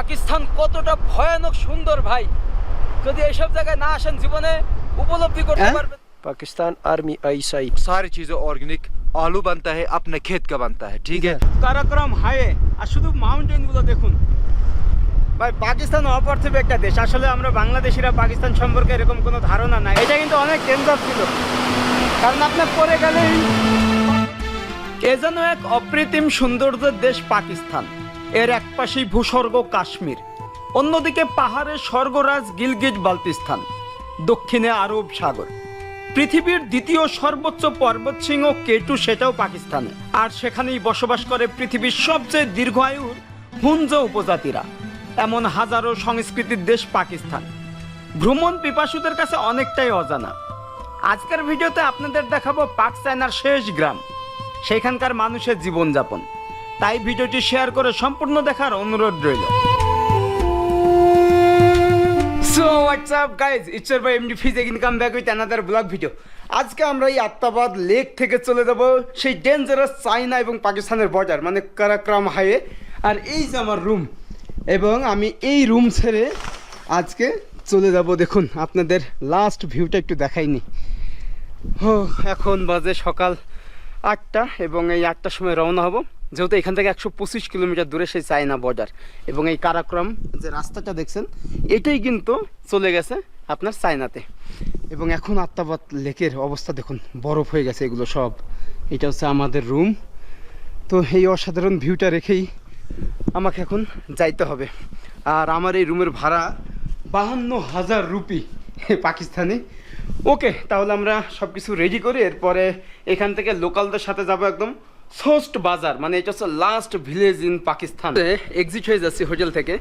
পাকিস্তান কতটা ভয়ানক সুন্দর ভাই যদি এইসব জায়গায় না আসেন জীবনে উপলব্ধি করতে হ্যাঁ? পারবেন पाकिस्तान आर्मी ऐसा ही सारी चीजें ऑर्गेनिक आलू बनता है अपने खेत का बनता है ठीक है কারাকরম হাইওয়ে আর শুধু মাউন্টেন গুলো দেখুন ভাই পাকিস্তান অপার্থিব একটা দেশ আসলে আমরা বাংলাদেশিরা পাকিস্তান সম্পর্কে এরকম কোনো ধারণা নাই এটা কিন্তু অনেক ডেঞ্জার ছিল কারণ আপনার পরে গেলেই এ যেন এক অপ্রতিম সৌন্দর্যের দেশ পাকিস্তান এর এক পাশেই ভূস্বর্গ কাশ্মীর, অন্যদিকে পাহাড়ের স্বর্গরাজ গিলগিট বালতিস্তান দক্ষিণে আরব সাগর। পৃথিবীর দ্বিতীয় সর্বোচ্চ পর্বতশৃঙ্গ কেটু, সেটাও পাকিস্তানে। আর সেখানেই বসবাস করে পৃথিবীর সবচেয়ে দীর্ঘায়ুর হুঞ্জ উপজাতিরা। এমন হাজারো সংস্কৃতির দেশ পাকিস্তান। ভ্রমণ পিপাসুদের কাছে অনেকটাই অজানা। আজকের ভিডিওতে আপনাদের দেখাবো পাক চায়নার শেষ গ্রাম, সেখানকার মানুষের জীবনযাপন। তাই ভিডিওটি শেয়ার করে সম্পূর্ণ দেখার অনুরোধ রইল। So what's up guys it's by MD Fiz again come back with another vlog video আজকে আমরা এই আত্মাবাদ লেক থেকে চলে যাব, সেই ডেঞ্জারাস চাইনা এবং পাকিস্তানের বর্ডার মানে কারাক্রাম হাইওয়ে আর এই যে আমার রুম এবং আমি এই রুম ছেড়ে আজকে চলে যাব। দেখুন, আপনাদের লাস্ট ভিউটা একটু দেখাইনি। ও, এখন বাজে সকাল আটটা, এবং এই আটটার সময় রওনা হব। যেহেতু এখান থেকে একশো পঁচিশ কিলোমিটার দূরে সেই চায়না বর্ডার এবং এই কারাক্রম, যে রাস্তাটা দেখছেন, এটাই কিন্তু চলে গেছে আপনার চায়নাতে। এবং এখন আত্মাবাদ লেকের অবস্থা দেখুন, বরফ হয়ে গেছে এগুলো সব। এটা হচ্ছে আমাদের রুম। তো এই অসাধারণ ভিউটা রেখেই আমাকে এখন যাইতে হবে। আর আমার এই রুমের ভাড়া বাহান্ন হাজার রুপি পাকিস্তানি। ওকে, তাহলে আমরা সব কিছু রেডি করি এরপরে এখান থেকে লোকালদের সাথে যাব একদম। সোস্ট বাজার মানে এটা হচ্ছে last village in Pakistan exit হয়ে যাচ্ছি হোটেল থেকে,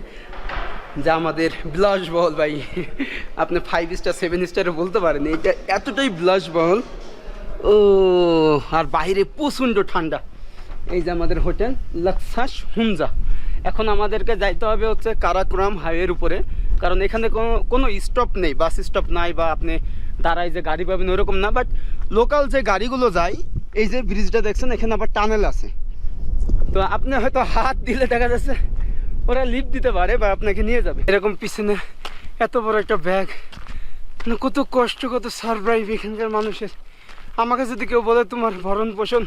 যা আমাদের বিলাসবহল ভাই, আপনি ফাইভ স্টার সেভেন স্টারে বলতে পারেন, এটা এতটাই বিলাসবহল। ও, আর বাইরে প্রচণ্ড ঠান্ডা। এই যে আমাদের হোটেল লাক্সাস হুমজা এখন আমাদেরকে যাইতে হবে হচ্ছে কারাকুরাম হাইওয়ের উপরে, কারণ এখানে কোনো কোনো স্টপ নেই বাস স্টপ নাই বা আপনি দাঁড়ায় যে গাড়ি পাবেন ওরকম না বাট লোকাল যে গাড়িগুলো যায় এই যে ব্রিজটা দেখছেন, এখানে আবার টানেল আছে। তো আপনি হয়তো হাত দিলে দেখা যাচ্ছে ওরা লিফট দিতে পারে বা আপনাকে নিয়ে যাবে। এরকম পিছনে এত বড় একটা ব্যাগ মানে কত কষ্ট, কত সারপ্রাইজ এখানকার মানুষের। আমাকে যদি কেউ বলে, তোমার ভরণ পোষণ,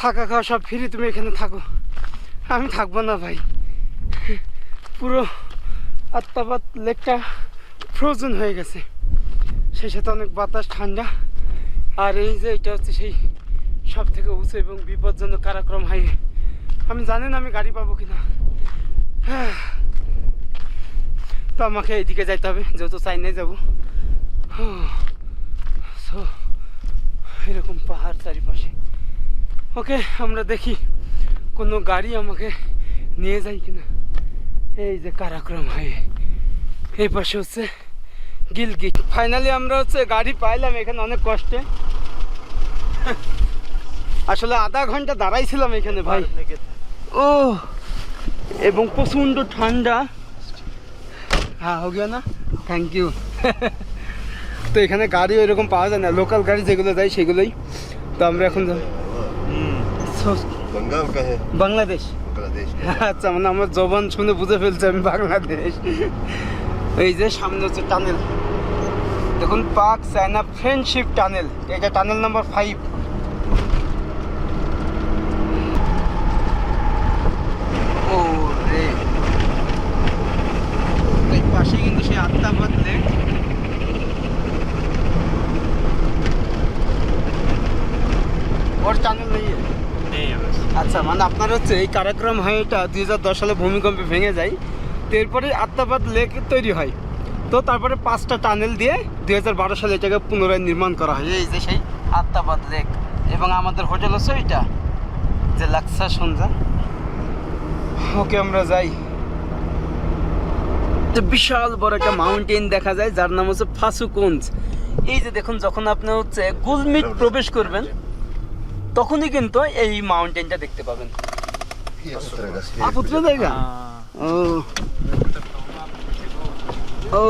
থাকা খাওয়া সব ফ্রি তুমি এখানে থাকো। আমি থাকব না ভাই। পুরো আত্মাবাদ লেকটা ফ্রোজেন হয়ে গেছে। সেই সাথে অনেক বাতাস, ঠান্ডা। আর এই যে এটা হচ্ছে সেই সব থেকে উঁচু এবং বিপজ্জনক কারাক্রম হাইওয়ে। আমি জানি না আমি গাড়ি পাবো কিনা। তো আমাকে এইদিকে যাইতে হবে, যেহেতু চাইনায় যাব। সো, এরকম পাহাড় চারিপাশে। ওকে, আমরা দেখি কোনো গাড়ি আমাকে নিয়ে যায় কিনা। এই যে কারাক্রম হাইওয়ে। এই পাশে হচ্ছে গিলগিট। ফাইনালি আমরা হচ্ছে গাড়ি পাইলাম, এখানে অনেক কষ্টে। আসলে আধা ঘণ্টা দাঁড়াইছিলাম এখানে ভাই। ও এবং প্রচণ্ড ঠান্ডা। হ্যাঁ হোক না? থ্যাংক ইউ তো এখানে গাড়ি এরকম পাওয়া যায় না লোকাল গাড়ি যেগুলো যায় সেগুলোই। তো আমরা এখন বাংলাদেশ। আচ্ছা মানে আমার জবান শুনে বুঝে ফেলছে আমি বাংলাদেশ। এই যে সামনে হচ্ছে টানেল। দেখুন পাক চায়না ফ্রেন্ডশিপ টানেল এটা টানেল নাম্বার ফাইভ রাস্তা বদলে ওর টানেল নেই আচ্ছা মানে আপনার হচ্ছে এই কারক্রম হয় এটা দুই হাজার দশ সালে ভূমিকম্পে ভেঙে যায় তো এরপরে আত্মাবাদ লেক তৈরি হয়। তো তারপরে পাঁচটা টানেল দিয়ে দুই হাজার বারো সালে এটাকে পুনরায় নির্মাণ করা হয়। এই যে সেই আত্মাবাদ লেক এবং আমাদের হোটেল আছে ওইটা যে লাক্সা সন্ধ্যা। ওকে আমরা যাই। তো বিশাল বড় একটা মাউন্টেন দেখা যায়, যার নাম হচ্ছে ফাসুকুঞ্জ। এই যে দেখুন, যখন আপনি হচ্ছে গুলমিট প্রবেশ করবেন, তখনই কিন্তু এই মাউন্টেনটা দেখতে পাবেন।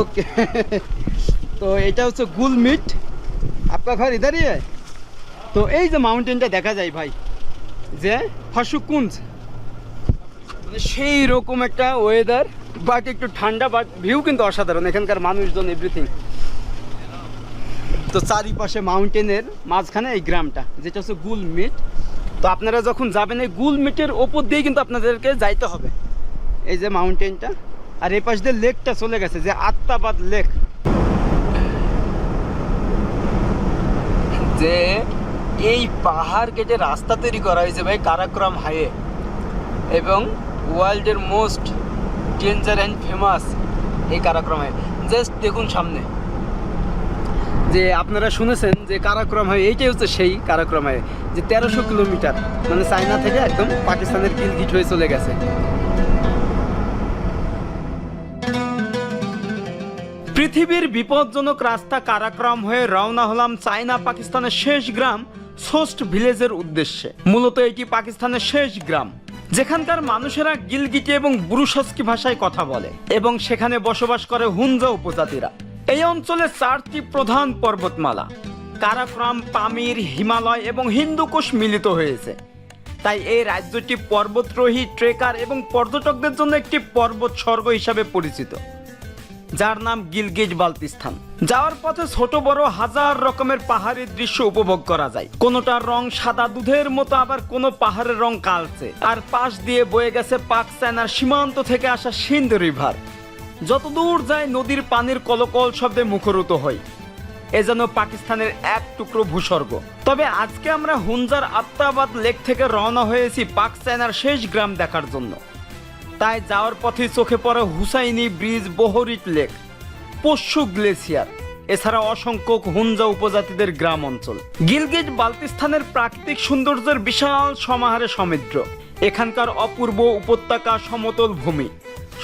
ওকে। তো এটা হচ্ছে গুলমিট। আপনার ঘর ইধারই তো এই যে মাউন্টেনটা দেখা যায় ভাই, যে ফাসুকুঞ্জ। মানে সেই রকম একটা ওয়েদার বাট একটু ঠান্ডা, বাট ভিউ কিন্তু অসাধারণ। এখানকার মানুষজন এভরিথিং তো চারিপাশে মাউন্টেনের মাঝখানে এই গ্রামটা, যেটা হচ্ছে গুলমিট তো আপনারা যখন যাবেন এই গুলমিটের ওপর দিয়ে কিন্তু আপনাদেরকে যাইতে হবে। এই যে মাউন্টেনটা আর এই পাশ দিয়ে লেকটা চলে গেছে, যে আত্মাবাদ লেক যে এই পাহাড় কেটে রাস্তা তৈরি করা হয়েছে ভাই কারাক্রম হাইয়ে এবং ওয়ার্ল্ডের মোস্ট ডেঞ্জার অ্যান্ড ফেমাস এই কারাক্রম। হাইওয়ে জাস্ট দেখুন সামনে। যে আপনারা শুনেছেন যে কারাক্রম হাইওয়ে এইটাই হচ্ছে সেই কারাক্রম হাইওয়ে যে তেরোশো কিলোমিটার মানে চায়না থেকে একদম পাকিস্তানের গিলগিট হয়ে চলে গেছে। পৃথিবীর বিপজ্জনক রাস্তা কারাক্রম হয়ে রওনা হলাম চায়না, পাকিস্তানের শেষ গ্রাম সোস্ট ভিলেজের উদ্দেশ্যে। মূলত এটি পাকিস্তানের শেষ গ্রাম। যেখানকার মানুষেরা গিলগিটি এবং বুরুসস্কি ভাষায় কথা বলে এবং সেখানে বসবাস করে হুঞ্জা উপজাতিরা। এই অঞ্চলে চারটি প্রধান পর্বতমালা কারাক্রম পামির, হিমালয় এবং হিন্দুকুশ মিলিত হয়েছে। তাই এই রাজ্যটি পর্বতরোহী, ট্রেকার এবং পর্যটকদের জন্য একটি পর্বত স্বর্গ হিসাবে পরিচিত। যার নাম গিলগিজ বালতিস্তান যাওয়ার পথে ছোট বড় হাজার রকমের পাহাড়ি দৃশ্য উপভোগ করা যায়। কোনোটার রং সাদা দুধের মতো, আবার কোনো পাহাড়ের রং কালচে। আর পাশ দিয়ে বয়ে গেছে পাক চায়নার সীমান্ত থেকে আসা সিন্ধ রিভার। যতদূর যায় নদীর পানির কলকল শব্দে মুখরিত হয় এ যেন পাকিস্তানের এক টুকরো ভূস্বর্গ। তবে আজকে আমরা হুঞ্জার আত্মাবাদ লেক থেকে রওনা হয়েছি পাক চায়নার শেষ গ্রাম দেখার জন্য। তাই যাওয়ার পথে চোখে পড়ে Hussaini bridge Borith lake, Passu glacier, এছাড়া অসংখ্য হুঞ্জা উপজাতিদের গ্রাম অঞ্চল। গিলগিট বালতিস্তানের প্রাকৃতিক সৌন্দর্যের বিশাল সমাহারে সমৃদ্ধ। এখানকার অপূর্ব উপত্যকা সমতল ভূমি,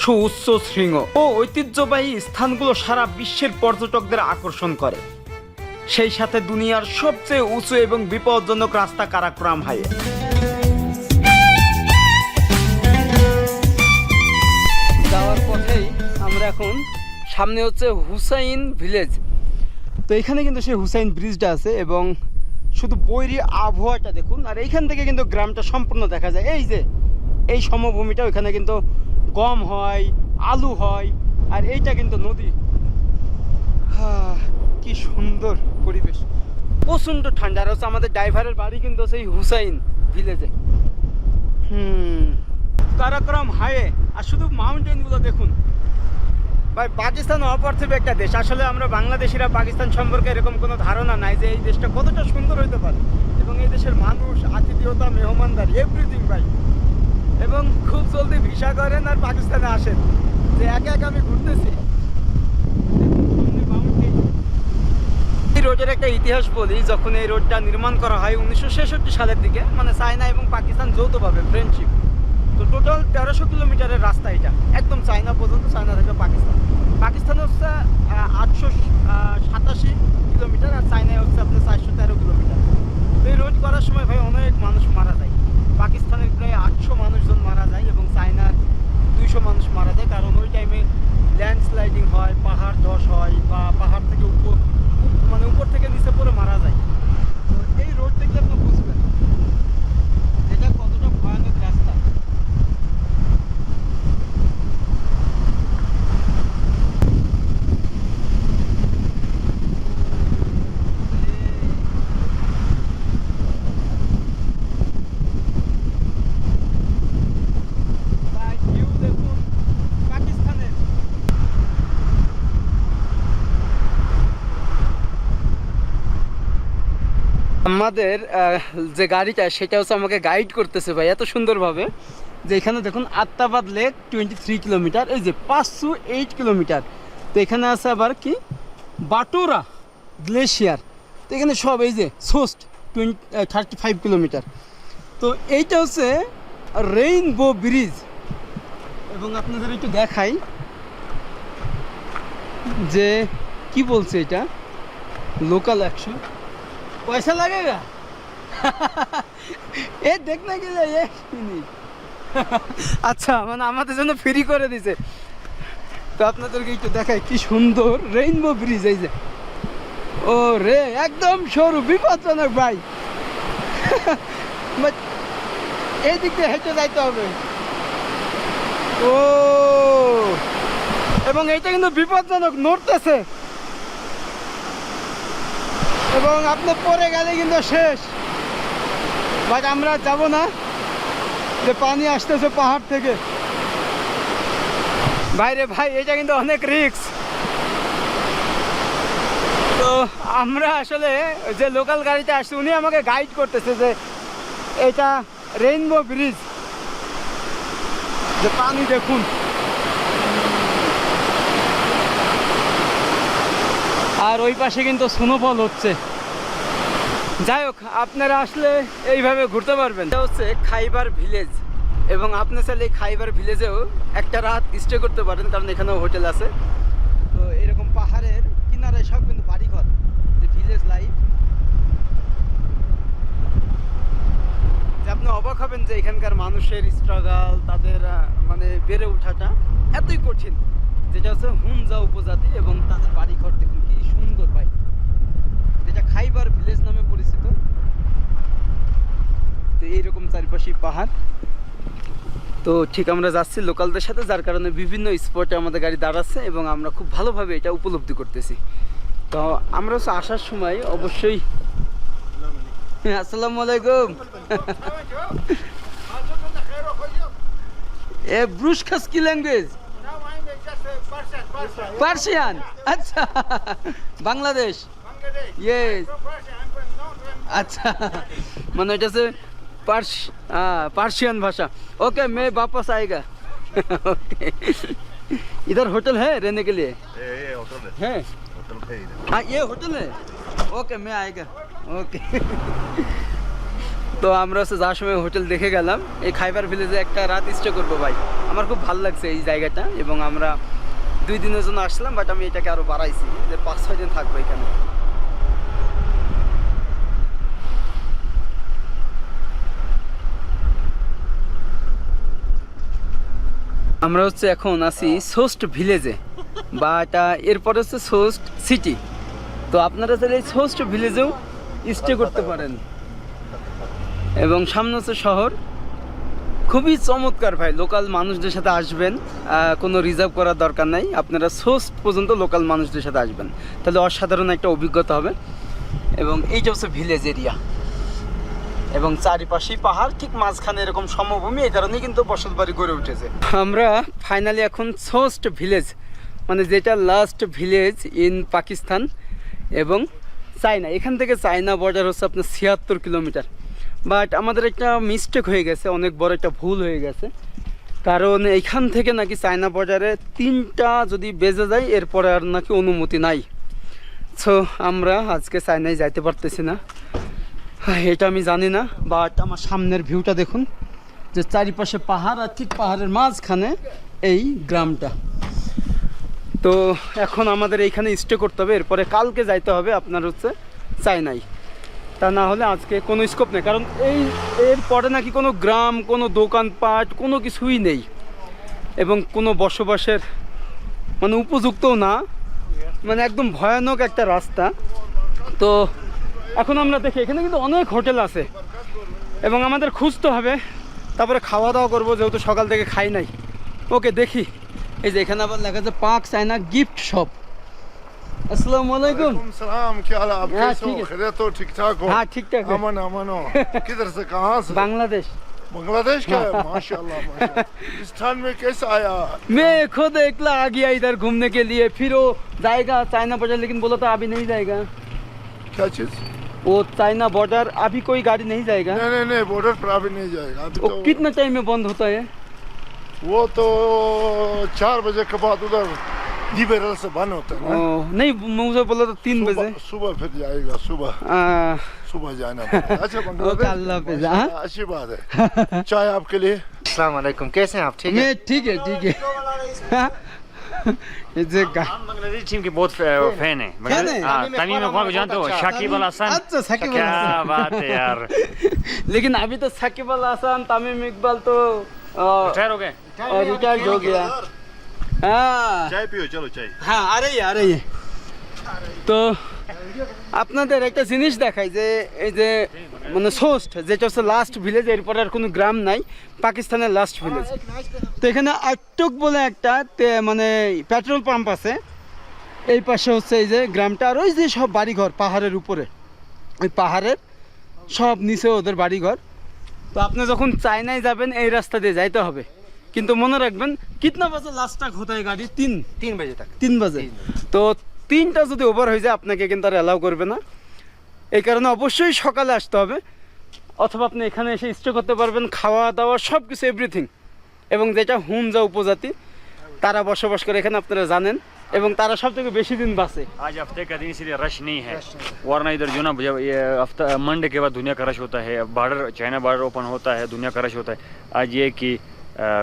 সুউচ্চ শৃঙ্গ ও ঐতিহ্যবাহী স্থানগুলো সারা বিশ্বের পর্যটকদের আকর্ষণ করে। সেই সাথে দুনিয়ার সবচেয়ে উঁচু এবং বিপজ্জনক রাস্তা কারাক্রাম হাইওয়ে। সামনে হচ্ছে হুসাইন ভিলেজ। তো এখানে কিন্তু সেই হুসাইন ব্রিজটা আছে এবং শুধু বৈরী আবহাওয়াটা দেখুন, আর এইখান থেকে কিন্তু গ্রামটা সম্পূর্ণ দেখা যায়। এই যে, এই সমভূমিটা ওইখানে কিন্তু গম হয়, আলু হয়, আর এইটা কিন্তু নদী। কি সুন্দর পরিবেশ। প্রচণ্ড ঠান্ডা, আর হচ্ছে আমাদের ড্রাইভারের বাড়ি কিন্তু সেই হুসাইন ভিলেজে। হুম কারাক্রম হাইওয়ে, আর শুধু মাউন্টেনগুলো দেখুন। ভাই, পাকিস্তান অপার্থিব একটা দেশ। আসলে আমরা বাংলাদেশিরা পাকিস্তান সম্পর্কে এরকম কোনো ধারণা নাই যে এই দেশটা কতটা সুন্দর হইতে পারে। এবং এই দেশের মানুষ, আতিথেয়তা, মেহমানদারি এভরিথিং ভাই। এবং খুব জলদি ভিসা করেন আর পাকিস্তানে আসেন। যে একে একে আমি ঘুরতেছি। রোডের একটা ইতিহাস বলি, যখন এই রোডটা নির্মাণ করা হয় উনিশশো ছেষট্টি সালের দিকে মানে চায়না এবং পাকিস্তান যৌথভাবে ফ্রেন্ডশিপ তো টোটাল তেরোশো কিলোমিটারের রাস্তা এটা। একদম চায়না পর্যন্ত, চায়না থেকে পাকিস্তান। পাকিস্তানে হচ্ছে আটশো সাতাশি কিলোমিটার আর চায়নায় হচ্ছে আপনার চারশো তেরো কিলোমিটার। তো এই রোড করার সময় ভাই অনেক মানুষ মারা যায়। পাকিস্তানের প্রায় আটশো মানুষজন মারা যায় এবং চায়নার দুইশো মানুষ মারা যায়। কারণ ওই টাইমে ল্যান্ডস্লাইডিং হয়, পাহাড় ধস হয় বা পাহাড় থেকে উপর মানে উপর থেকে নিচে পড়ে মারা যায়। তো এই রোড দেখলে আপনি বুঝবেন এটা কতটা ভয়ানক রাস্তা ভাই, view দেখুন পাকিস্তানের আমাদের যে গাড়িটা, সেটা হচ্ছে আমাকে গাইড করতেছে ভাই, এত সুন্দরভাবে। যে এখানে দেখুন, Attabad lake twenty three kilometre এই যে পাঁচশো এইট কিলোমিটার তো এখানে আছে আবার কি? বাটোরা গ্লেশিয়ার। তো এখানে সব, এই যে Sost twenty thirty five kilometre তো এইটা হচ্ছে রেইনবো ব্রিজ এবং আপনাদের একটু দেখাই যে কি বলছে এটা? লোকাল অ্যাকশন पैसा लगेगा এ দেখ না গেলে এক মিনিট আচ্ছা মানে আমাদের জন্য ফ্রি করে দিছে তো আপনাদেরকে একটু দেখাই কি সুন্দর রেইনবো ব্রিজ এই যে ও রে একদম সরু বিপজ্জনক ভাই But এই দিক দিয়ে হেঁটে যাইতে হবে ও এবং এইটা কিন্তু বিপজ্জনক নড়তেছে এবং আপনি পরে গেলে কিন্তু শেষ। বাট আমরা যাব না। যে পানি আসতেছে পাহাড় থেকে। ভাইরে ভাই, এটা কিন্তু অনেক রিস্ক তো আমরা আসলে যে লোকাল গাড়িতে আসছি, উনি আমাকে গাইড করতেছে যে এটা রেইনবো ব্রিজ যে পানি দেখুন। আর ওই পাশে কিন্তু স্নোফল হচ্ছে। যাই হোক, আপনারা আসলে এইভাবে ঘুরতে পারবেন। এটা হচ্ছে খাইবার ভিলেজ এবং আপনি চাইলে খাইবার ভিলেজেও একটা রাত স্টে করতে পারেন, কারণ এখানেও হোটেল আছে। তো এরকম পাহাড়ের কিনারে সব কিন্তু বাড়িঘর, যে ভিলেজ লাইফ যে আপনি অবাক হবেন যে এখানকার মানুষের স্ট্রাগল তাদের মানে বেড়ে ওঠাটা এতই কঠিন, যেটা হচ্ছে হুনজা উপজাতি এবং তাদের বাড়িঘর দেখুন। সুন্দর ভাই। যেটা খাইবার ভিলেজ নামে পরিচিত। তো এইরকম চারিপাশে পাহাড়। তো ঠিক আমরা যাচ্ছি লোকালদের সাথে যার কারণে বিভিন্ন স্পটে আমাদের গাড়ি দাঁড়াচ্ছে এবং আমরা খুব ভালোভাবে এটা উপলব্ধি করতেছি। তো আমরা হচ্ছে আসার সময় অবশ্যই আসসালামু আলাইকুম। এ ব্রুশ খাস কি ল্যাঙ্গুয়েজ পার্সিয়ান আচ্ছা বাংলাদেশ ইয়েস अच्छा মানে এটা হচ্ছে পার্স हाँ पार्शियन भाषा ओके मैं वापस आएगा ओके इधर होटल है रहने के लिए ये ये होटल है है होटल है इधर हाँ ये होटल है ওকে মে আয়েগা ওকে তো আমরা হচ্ছে যাওয়ার সময় হোটেল দেখে গেলাম। এই খাইবার ভিলেজে একটা রাত স্টে করব ভাই। আমার খুব ভালো লাগছে এই জায়গাটা এবং আমরা দুই দিনের জন্য আসলাম বাট আমি এটাকে আরও বাড়াইছি যে পাঁচ, ছয় দিন থাকব এখানে। আমরা হচ্ছে এখন আছি সোস্ট ভিলেজে বা এটা এরপর হচ্ছে সোস্ট সিটি তো আপনারা চাইলে এই সোস্ট ভিলেজেও স্টে করতে পারেন। এবং সামনে হচ্ছে শহর। খুবই চমৎকার ভাই লোকাল মানুষদের সাথে আসবেন। কোনো রিজার্ভ করার দরকার নাই। আপনারা সোস্ট পর্যন্ত লোকাল মানুষদের সাথে আসবেন। তাহলে অসাধারণ একটা অভিজ্ঞতা হবে। এবং এইটা হচ্ছে ভিলেজ এরিয়া এবং চারিপাশেই পাহাড়, ঠিক মাঝখানে এরকম সমভূমি, এই কারণেই কিন্তু বসত বাড়ি গড়ে উঠেছে। আমরা ফাইনালি এখন সোস্ট ভিলেজ মানে যেটা লাস্ট ভিলেজ ইন পাকিস্তান এবং চায়না এখান থেকে চায়না বর্ডার হচ্ছে আপনার ছিয়াত্তর কিলোমিটার। বাট আমাদের একটা মিস্টেক হয়ে গেছে, অনেক বড় একটা ভুল হয়ে গেছে। কারণ এইখান থেকে নাকি চায়না বর্ডারে তিনটা যদি বেজে যায়, এরপরে আর নাকি অনুমতি নাই। সো আমরা আজকে চায়নায় যাইতে পারতেছি না। এটা আমি জানি না বাট আমার সামনের ভিউটা দেখুন। যে চারিপাশে পাহাড় আর ঠিক পাহাড়ের মাঝখানে এই গ্রামটা। তো এখন আমাদের এইখানে স্টে করতে হবে, এরপরে কালকে যাইতে হবে আপনার হচ্ছে চাইনাই তা না হলে আজকে কোনো স্কোপ নেই। কারণ এই, এরপরে নাকি কোনো গ্রাম, কোনো দোকানপাট, কোনো কিছুই নেই। এবং কোনো বসবাসের মানে উপযুক্তও না। মানে একদম ভয়ানক একটা রাস্তা। তো এখন আমরা দেখি, এখানে কিন্তু অনেক হোটেল আছে। এবং আমাদের খুঁজতে হবে। তারপরে খাওয়া দাওয়া করব, যেহেতু সকাল থেকে খাই নাই। ওকে, দেখি। এই যে এখানে আবার লেখা আছে পাক চায়না গিফট শপ। हाँ, हाँ, अस्सलाम हाँ। के लिए। फिर चाइना बॉर्डर लेकिन बोला था अभी नहीं जाएगा। क्या चीज़? वो चाइना बॉर्डर अभी कोई गाड़ी नहीं जाएगा। बॉर्डर पर अभी नहीं जाएगा। कितना टाइम में बंद होता है? वो तो चार बजे के बाद उधर लिबरल से बंद होता है ओ, ना नहीं मुझे बोला था तीन बजे। सुबह फिर जाएगा सुबह। सुबह जाना अच्छा अल्लाह हाफिज हाँ? अच्छी बात है। चाय आपके लिए? अस्सलाम वालेकुम कैसे हैं आप? ठीक है? ठीक है ठीक है। जे बांग्लादेश टीम के बहुत फ़ैन हैं। हाँ, तमीम को जानते हो शाकिब अल हसन। अच्छा क्या बात है यार। लेकिन अभी तो साकिब अल हसन तमीम इकबाल तो रिटायर हो गए? रिटायर्ड हो गया। হ্যাঁ।, হ্যাঁ তো আপনাদের একটা জিনিস দেখাই যে এই যে মানে সোস্ট যেটা হচ্ছে লাস্ট ভিলেজ এরপর আর কোনো গ্রাম নাই পাকিস্তানের লাস্ট ভিলেজ তো এখানে আটটুক বলে একটা মানে পেট্রোল পাম্প আছে। এই পাশে হচ্ছে এই যে গ্রামটা আর ওই যে সব বাড়িঘর পাহাড়ের উপরে। ওই পাহাড়ের সব নিচে ওদের বাড়িঘর। তো আপনি যখন চায়নায় যাবেন এই রাস্তা দিয়ে যাইতে হবে। কিন্তু মনে রাখবেন কিতনা বাজে লাস্ট টাক হতে হয় গাড়ি তিন तीन बजे तक তিন বাজে তো তিনটা যদি ওভার হয়ে যায় আপনাকে কিন্তু আর অ্যালাউ করবে না এই কারণে অবশ্যই সকালে আসতে হবে অথবা আপনি এখানে এসে স্টে করতে পারবেন খাওয়া দাওয়া সব কিছু এভরিথিং এবং যেটা হুমজা উপজাতি তারা বসবাস করে এখানে আপনারা জানেন এবং তারা সব থেকে বেশি দিন বাঁচে आज हफ्ते का दिन इसलिए रश नहीं है वरना इधर जो ना जब ये हफ्ता मंडे के बाद दुनिया का रश होता है बॉर्डर चाइना बॉर्डर ओपन होता है दुनिया का रश होता है आज ये कि अ,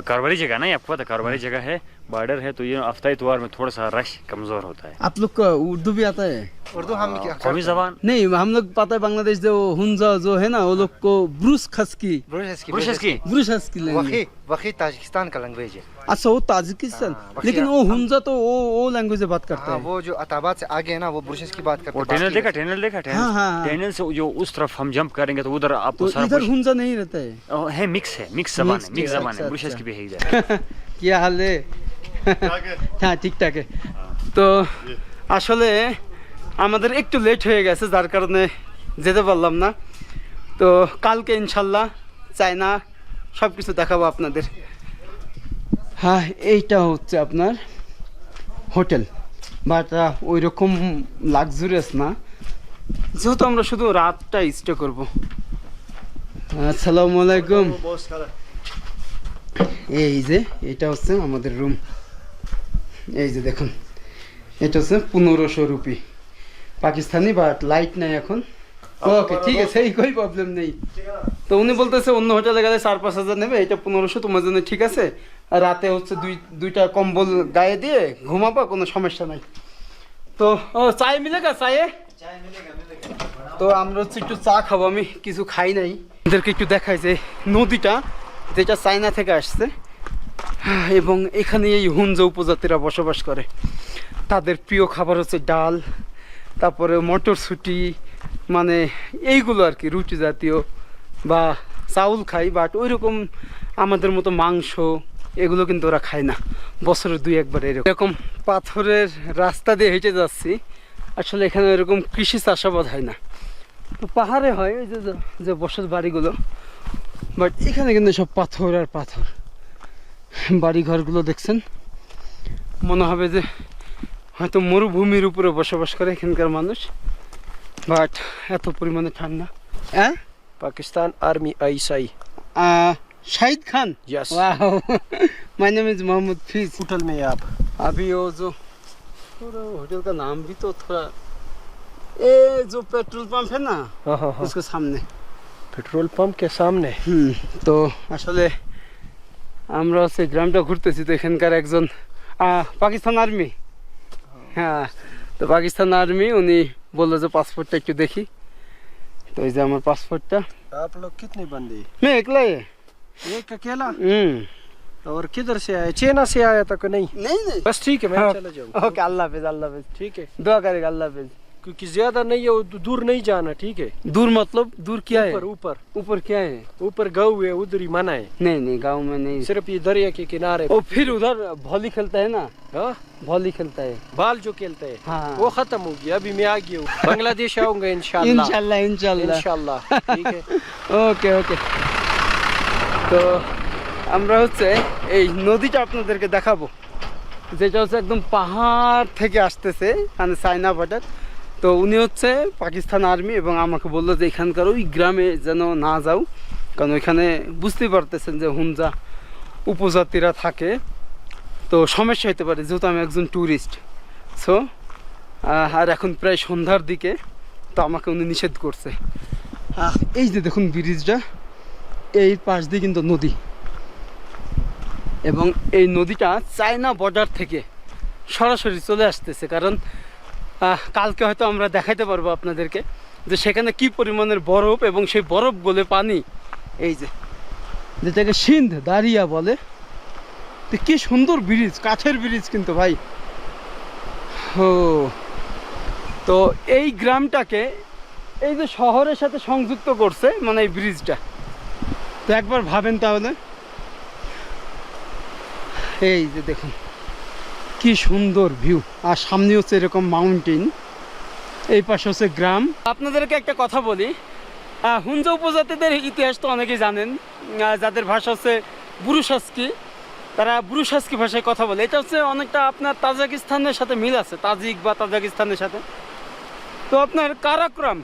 कारोबारी जगह ना ये आपको पता है कारोबारी जगह है बॉर्डर है तो ये हफ़्ता इतवार में थोड़ा सा रश कमज़ोर होता है। आप लोग का उर्दू भी आता है? उर्दू हम हाँ। कौमी जबान? नहीं हम लोग पता है बांग्लादेश जो हुंजा जो है ना वो लोग को ब्रूस खसकी। ब्रूस खसकी वही ताजिकिस्तान का लैंग्वेज है। अच्छा वो ताजिकिस्तान। हाँ, लेकिन वो हुंजा तो वो वो लैंग्वेज बात हाँ, करता है। वो जो अताबाद से आगे है ना वो ब्रूस की बात करता है टेनल देखा टेनल देखा टेनल? से जो उस तरफ़ हम जंप करेंगे तो उधर आपको तो इधर हुंजा नहीं रहता है? है मिक्स है मिक्स जबान है मिक्स जबान है अच्छा, ब्रूस अच्छा। की भी है इधर। क्या हाल है? হ্যাঁ ঠিকঠাক তো আসলে আমাদের একটু লেট হয়ে গেছে যার কারণে যেতে পারলাম না। তো কালকে ইনশাল্লাহ চায়না সব কিছু দেখাবো আপনাদের। হ্যাঁ এইটা হচ্ছে আপনার হোটেল। বাট ওই রকম লাক্সুরিয়াস না। যেহেতু আমরা শুধু রাতটা স্টে করব। আসসালামু আলাইকুম। এই যে এটা হচ্ছে আমাদের রুম এই যে দেখুন এটা হচ্ছে পনেরোশো রুপি। পাকিস্তানি বাট লাইট নাই এখন। ওকে ঠিক আছে এই কই প্রবলেম নেই তো উনি বলতেছে অন্য হোটেলে গেলে চার পাঁচ হাজার নেবে এটা পনেরোশো তোমার জন্য ঠিক আছে। আর রাতে হচ্ছে দুই দুইটা কম্বল গায়ে দিয়ে ঘুমাবা কোনো সমস্যা নাই। তো ও চায় মিলেগা চায়ে তো আমরা হচ্ছে একটু চা খাব আমি কিছু খাই নাই। এদেরকে একটু দেখাই যে নদীটা যেটা চায়না থেকে আসছে। এবং এখানে এই হুঞ্জ উপজাতিরা বসবাস করে। তাদের প্রিয় খাবার হচ্ছে ডাল, তারপরে মটরশুঁটি মানে এইগুলো আর কি, রুটি জাতীয় বা চাউল খাই বাট ওই রকম আমাদের মতো মাংস এগুলো কিন্তু ওরা খায় না। বছরে দুই একবার এরকম। এরকম পাথরের রাস্তা দিয়ে হেঁটে যাচ্ছি, আসলে এখানে এরকম কৃষি চাষাবাদ হয় না। তো পাহাড়ে হয়, ওই যে যে বসত বাড়িগুলো বাট এখানে কিন্তু সব পাথর আর পাথর। বাড়ি ঘরগুলো দেখছেন মনে হবে যে হয়তো মরুভূমির উপরে বসবাস করে এখানকার মানুষ বাট এত পরিমাণে ঠান্ডা হ্যাঁ Pakistan army ISI Shahid Khan Yes. Wow my name is Mohammad Feez hotel में आप अभी वो जो थोड़ा होटल का नाम भी तो थोड़ा ये जो पेट्रोल पंप है ना हाँ हाँ हाँ उसके सामने पेट्रोल पंप के सामने হুম তো আসলে আমরা হচ্ছে গ্রামটা ঘুরতেছি তো এখানকার একজন আহ, পাকিস্তান আর্মি হ্যাঁ তো পাকিস্তান আর্মি উনি বললো যে পাসপোর্টটা একটু দেখি তো এই যে আমার পাসপোর্টটা आप लोग कितने बंदे मैं একলা है एक अकेला হুম और किधर से आए चेना से आया था कि नहीं नहीं नहीं बस ठीक है मैं हाँ, चला जाऊँ ओके अल्लाह हाफिज अल्लाह हाफिज ठीक है दुआ करेगा अल्लाह हाफिज क्योंकि ज्यादा नहीं है वो दू- दूर नहीं जाना ठीक है दूर मतलब दूर क्या है ऊपर ऊपर ऊपर क्या है ऊपर गाँव है उधर ही मना है नहीं नहीं गांव में नहीं सिर्फ ये दरिया के किनारे वो फिर उधर वॉली खेलता है ना हाँ वॉली खेलता है बाल जो खेलते हैं हाँ वो खत्म हो गया अभी मैं आ गया हूँ बांग्लादेश आऊंगा इंशाल्लाह इंशाल्लाह इंशाल्लाह इंशाल्लाह ठीक है ওকে ওকে তো আমরা হচ্ছে এই নদীটা আপনাদেরকে দেখাবো যেটা হচ্ছে একদম পাহাড় থেকে আসতেছে মানে চায়না বর্ডার তো উনি হচ্ছে পাকিস্তান আর্মি এবং আমাকে বলল যে এখানকার ওই গ্রামে যেন না যাও, কারণ ওইখানে বুঝতেই পারতেছেন যে হুঞ্জা উপজাতিরা থাকে। তো সমস্যা হতে পারে, যেহেতু আমি একজন ট্যুরিস্ট সো আর এখন প্রায় সন্ধ্যার দিকে, তো আমাকে উনি নিষেধ করছে। এই যে দেখুন ব্রিজটা, এই পাশ দিয়ে কিন্তু নদী। এবং এই নদীটা চায়না বর্ডার থেকে সরাসরি চলে আসতেছে, কারণ কালকে হয়তো আমরা দেখাইতে পারব আপনাদেরকে যে সেখানে কি পরিমাণের বরফ এবং সেই বরফ গলে পানি। এই যে, যেটাকে সিন্ধ দাঁড়িয়া বলে। তো কি সুন্দর ব্রিজ, কাঠের ব্রিজ কিন্তু ভাই। ও তো এই গ্রামটাকে এই যে শহরের সাথে সংযুক্ত করছে মানে এই ব্রিজটা। তো একবার ভাবেন তাহলে। এই যে দেখুন। কি সুন্দর ভিউ আর সামনে হচ্ছে এরকম মাউন্টেন এই পাশে হচ্ছে গ্রাম। আপনাদেরকে একটা কথা বলি হুঞ্জা উপজাতিদের ইতিহাস তো অনেকেই জানেন যাদের ভাষা হচ্ছে বুরুসাস্কি, তারা বুরুসাস্কি ভাষায় কথা বলে। এটা হচ্ছে অনেকটা আপনার তাজাকিস্তানের সাথে মিল আছে, তাজিক বা তাজাকিস্তানের সাথে। তো আপনার কারাক্রম,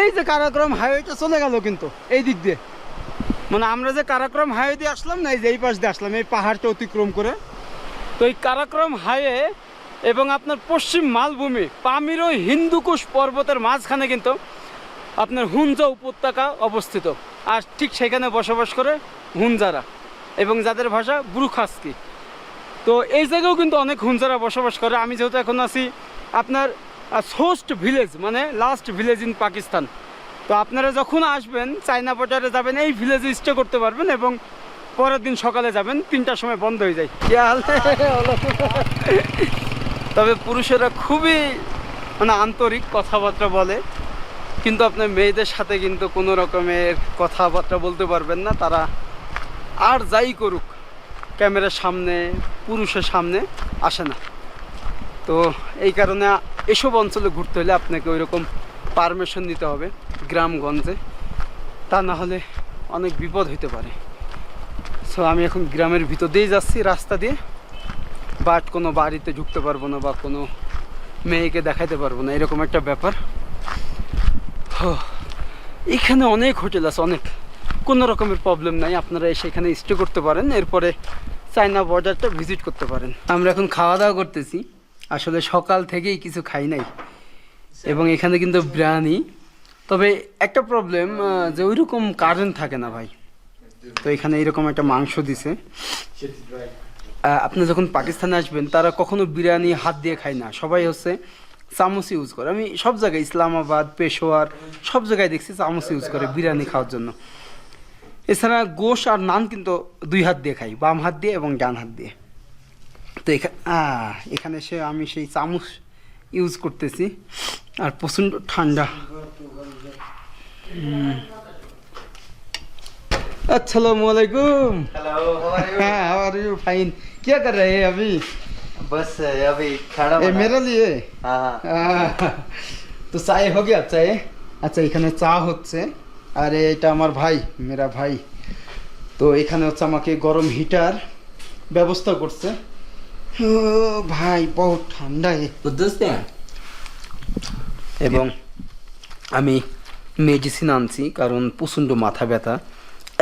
এই যে কারাক্রম হাইওয়েটা চলে গেল কিন্তু, এই দিক দিয়ে। মানে আমরা যে কারাক্রম হাইওয়ে দিয়ে আসলাম না, এই যে এই পাশ দিয়ে আসলাম, এই পাহাড়টা অতিক্রম করে তো এই কারাক্রম হাইওয়ে এবং আপনার পশ্চিম মালভূমি পামির হিন্দুকুশ পর্বতের মাঝখানে কিন্তু আপনার হুঞ্জা উপত্যকা অবস্থিত। আর ঠিক সেখানে বসবাস করে হুঞ্জারা এবং যাদের ভাষা ব্রুখাস্কি। তো এই জায়গাও কিন্তু অনেক হুঞ্জারা বসবাস করে। আমি যেহেতু এখন আছি আপনার সোস্ট ভিলেজ মানে লাস্ট ভিলেজ ইন পাকিস্তান তো আপনারা যখন আসবেন, চায়না বর্ডারে যাবেন, এই ভিলেজে স্টে করতে পারবেন এবং পরের দিন সকালে যাবেন, তিনটার সময় বন্ধ হয়ে যায়? তবে পুরুষেরা খুবই মানে আন্তরিক কথাবার্তা বলে, কিন্তু আপনার মেয়েদের সাথে কিন্তু কোনো রকমের কথাবার্তা বলতে পারবেন না। তারা আর যাই করুক, ক্যামেরার সামনে, পুরুষের সামনে আসে না। তো এই কারণে এসব অঞ্চলে ঘুরতে হলে আপনাকে ওই রকম পারমিশন নিতে হবে, গ্রামগঞ্জে। তা না হলে অনেক বিপদ হইতে পারে। সো আমি এখন গ্রামের ভিতর দিয়েই যাচ্ছি, রাস্তা দিয়ে। বাট কোনো বাড়িতে ঢুকতে পারব না বা কোনো মেয়েকে দেখাইতে পারব না, এরকম একটা ব্যাপার। এখানে অনেক হোটেল আছে, অনেক। কোনো রকমের প্রবলেম নাই, আপনারা এসে এখানে স্টে করতে পারেন, এরপরে চায়না বর্ডারটা ভিজিট করতে পারেন। আমরা এখন খাওয়া দাওয়া করতেছি, আসলে সকাল থেকেই কিছু খাই নাই। এবং এখানে কিন্তু বিরিয়ানি। তবে একটা প্রবলেম যে ওইরকম কারেন্ট থাকে না ভাই। তো এখানে এরকম একটা মাংস দিছে। আপনি যখন পাকিস্তানে আসবেন, তারা কখনো বিরিয়ানি হাত দিয়ে খায় না। সবাই হচ্ছে চামচ ইউজ করে। আমি সব জায়গায় ইসলামাবাদ, পেশোয়ার, সব জায়গায় দেখছি চামচ ইউজ করে বিরিয়ানি খাওয়ার জন্য। এছাড়া গোশ আর নান কিন্তু দুই হাত দিয়ে খাই, বাম হাত দিয়ে এবং ডান হাত দিয়ে। তো এখানে এখানে এসে আমি সেই চামচ ইউজ করতেছি। আর প্রচণ্ড ঠান্ডা। হুম। अस्सलाम वालेकुम हेलो हाँ हाउ आर यू फाइन क्या कर रहे हैं अभी बस अभी खाना ये बना- मेरे लिए हाँ আহ, তো চায়ে हो गया চায়ে আচ্ছা এখানে চা হচ্ছে আর এটা আমার ভাই মেরা ভাই তো এখানে হচ্ছে আমাকে গরম হিটার ব্যবস্থা করছে ও ভাই বহুত ঠান্ডা এ এবং আমি মেডিসিন আনছি কারণ প্রচণ্ড মাথা ব্যথা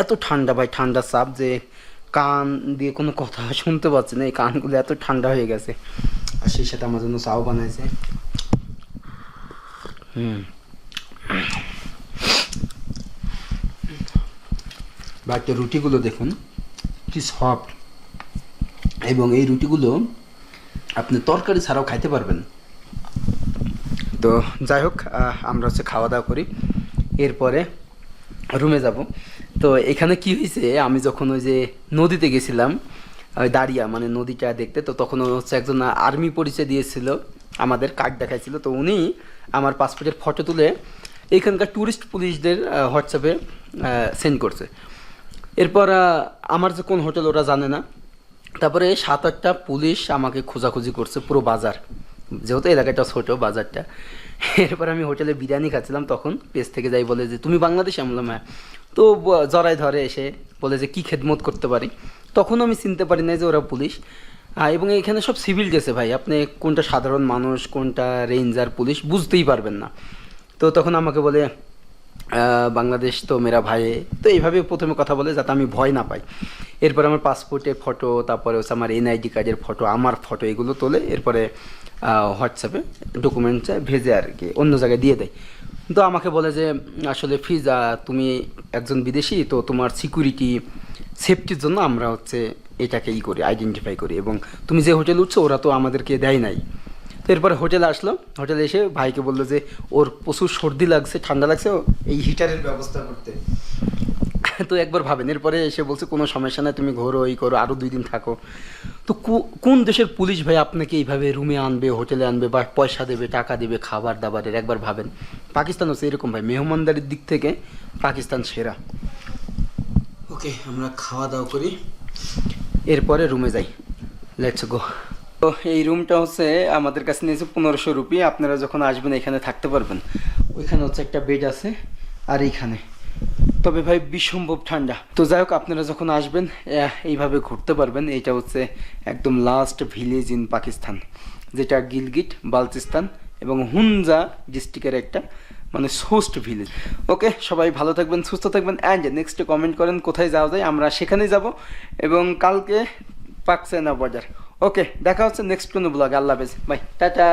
এত ঠান্ডা ভাই, ঠান্ডা চাপ যে কান দিয়ে কোনো কথা শুনতে পাচ্ছি না, এই কানগুলো এত ঠান্ডা হয়ে গেছে। আর সেই সাথে আমার জন্য চাও বানাইছে। হুম। বাড়িতে রুটিগুলো দেখুন, কি সফট এবং এই রুটিগুলো আপনি তরকারি ছাড়াও খাইতে পারবেন। তো যাই হোক আমরা হচ্ছে খাওয়া দাওয়া করি। এরপরে রুমে যাব। তো এখানে কি হয়েছে, আমি যখন ওই যে নদীতে গেছিলাম, ওই দাঁড়িয়া মানে নদীটা দেখতে, তো তখন হচ্ছে একজন আর্মি পরিচয় দিয়েছিল, আমাদের কার্ড দেখাইছিল, তো উনি আমার পাসপোর্টের ফটো তুলে এখানকার ট্যুরিস্ট পুলিশদের হোয়াটসঅ্যাপে সেন্ড করছে। এরপর আমার যে কোন হোটেল ওরা জানে না, তারপরে সাত আটটা পুলিশ আমাকে খোঁজাখুঁজি করছে পুরো বাজার। যেহেতু এলাকাটা ছোট বাজারটা এরপর আমি হোটেলে বিরিয়ানি খাচ্ছিলাম, তখন পেজ থেকে যাই বলে যে, তুমি বাংলাদেশে আমলাম হ্যাঁ তো জরাই ধরে এসে বলে যে, কী খেদমত করতে পারি? তখন আমি চিনতে পারি না যে ওরা পুলিশ। এবং এখানে সব সিভিল গেছে ভাই। আপনি কোনটা সাধারণ মানুষ, কোনটা রেঞ্জার, পুলিশ বুঝতেই পারবেন না। তো তখন আমাকে বলে বাংলাদেশ তো মেরা ভাই, তো এইভাবে প্রথমে কথা বলে যাতে আমি ভয় না পাই। এরপরে আমার পাসপোর্টের ফটো, তারপরে হচ্ছে আমার এনআইডি কার্ডের ফটো, আমার ফটো এগুলো তোলে, এরপরে হোয়াটসঅ্যাপে ডকুমেন্টসে ভেজে আর কি, অন্য জায়গায় দিয়ে দেয়। তো আমাকে বলে যে, আসলে ফিজা, তুমি একজন বিদেশি, তো তোমার সিকিউরিটি সেফটির জন্য আমরা হচ্ছে এটাকে ই করি আইডেন্টিফাই করি এবং তুমি যে হোটেল উঠছো, ওরা তো আমাদেরকে দেয় নাই। এরপরে হোটেলে আসলো হোটেলে এসে ভাইকে বলল যে, ওর প্রচুর সর্দি লাগছে, ঠান্ডা লাগছে, এই হিটারের ব্যবস্থা করতে। তো একবার ভাবেন, এরপরে এসে বলছে, কোনো সমস্যা নাই, তুমি ঘোরো, এই করো আরও দুই দিন থাকো। তো কোন দেশের পুলিশ ভাই আপনাকে এইভাবে রুমে আনবে, হোটেলে আনবে, বা পয়সা দেবে, টাকা দেবে, খাবার দাবারের, একবার ভাবেন। পাকিস্তান হচ্ছে এরকম ভাই, মেহমানদারির দিক থেকে পাকিস্তান সেরা। ওকে, আমরা খাওয়া দাওয়া করি। এরপরে রুমে যাই। লেটস গো তো এই রুমটা হচ্ছে আমাদের কাছে নিয়েছে পনেরোশো রুপি। আপনারা যখন আসবেন, এখানে থাকতে পারবেন। ওইখানে হচ্ছে একটা বেড আছে, আর এইখানে। তবে ভাই, বিসম্ভব ঠান্ডা। তো যাই হোক, আপনারা যখন আসবেন এইভাবে ঘুরতে পারবেন। এটা হচ্ছে একদম লাস্ট ভিলেজ ইন পাকিস্তান যেটা গিলগিট বালচিস্তান এবং হুনজা ডিস্ট্রিক্টের একটা মানে সোস্ট ভিলেজ ওকে সবাই ভালো থাকবেন, সুস্থ থাকবেন অ্যান্ড নেক্সট কমেন্ট করেন, কোথায় যাওয়া যায়, আমরা সেখানেই যাব। এবং কালকে পাকসেনা বাজার। ওকে দেখা হচ্ছে নেক্সট কোনো ব্লগে আল্লাহ হাফেজ বাই টাটা।